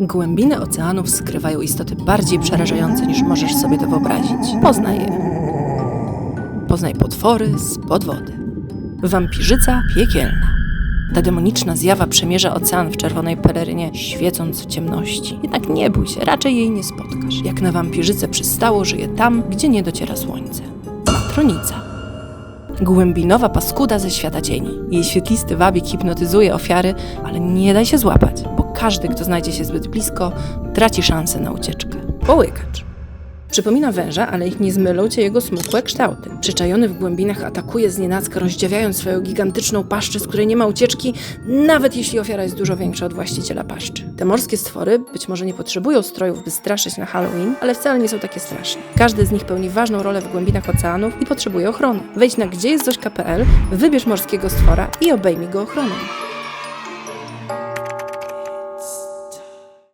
Głębiny oceanów skrywają istoty bardziej przerażające niż możesz sobie to wyobrazić. Poznaj je. Poznaj potwory z pod wody. Wampirzyca piekielna. Ta demoniczna zjawa przemierza ocean w czerwonej pelerynie, świecąc w ciemności. Jednak nie bój się, raczej jej nie spotkasz. Jak na wampirzycę przystało, żyje tam, gdzie nie dociera słońce. Matronica. Głębinowa paskuda ze świata cieni. Jej świetlisty wabik hipnotyzuje ofiary, ale nie daj się złapać, każdy, kto znajdzie się zbyt blisko, traci szansę na ucieczkę. Połykacz. Przypomina węża, ale ich nie zmylą cię jego smukłe kształty. Przyczajony w głębinach atakuje z nienacka, rozdziawiając swoją gigantyczną paszczę, z której nie ma ucieczki, nawet jeśli ofiara jest dużo większa od właściciela paszczy. Te morskie stwory być może nie potrzebują strojów, by straszyć na Halloween, ale wcale nie są takie straszne. Każdy z nich pełni ważną rolę w głębinach oceanów i potrzebuje ochrony. Wejdź na gdziejestzośka.pl, wybierz morskiego stwora i obejmij go ochroną.